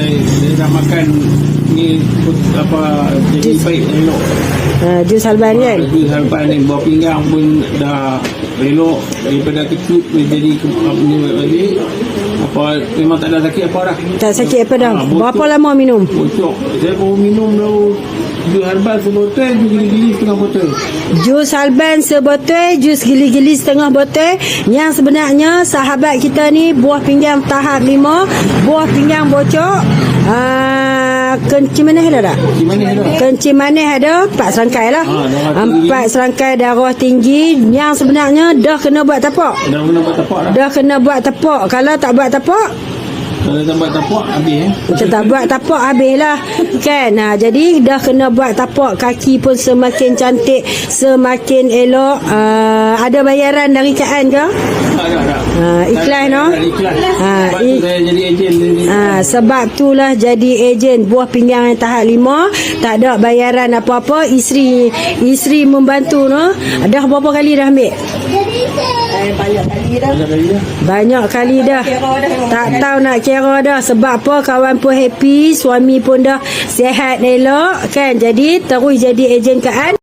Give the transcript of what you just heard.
saya, saya dah makan ni apa jadi baik elok. Uh, jus halban kan? Jus halpan ni buah pinggang pun dah elok daripada kecil dia jadi ke, apa ni lagi apa memang tak ada sakit apa dah. Tak sakit apa dah? Ah, bocor. Berapa lama minum? Bocok. Saya baru minum dah jus halban sebotol, jus gili-gili setengah botol. Jus halban sebotol, jus gili-gili setengah botol. Yang sebenarnya sahabat kita ni buah pinggang tahap lima, buah pinggang bocor. Uh, kencing manis ada tak? Mana? Kencing manis ada empat serangkai lah. Ah, tinggi. Empat serangkai darah tinggi yang sebenarnya dah kena buat tapak. Dah kena buat tapak dah. Dah kena buat tapak. Kalau tak buat tapak, Kalau tak buat tapak habis eh. kita tak buat tapak habis lah. Kan? Nah, jadi dah kena buat tapak. Kaki pun semakin cantik semakin elok. Uh, ada bayaran dari KAN ke? Tak. Ah, ikhlas, no? Tu i- saya jadi ejen ni. Ha, sebab itulah jadi ejen. Buah pinggang yang tahap lima tak ada bayaran apa-apa. Isteri isteri membantu no? Dah berapa kali dah ambil Kali dah. banyak kali dah. Tak tahu nak kira dah sebab apa kawan pun happy suami pun dah sihat elok kan? Jadi terus jadi ejen kaan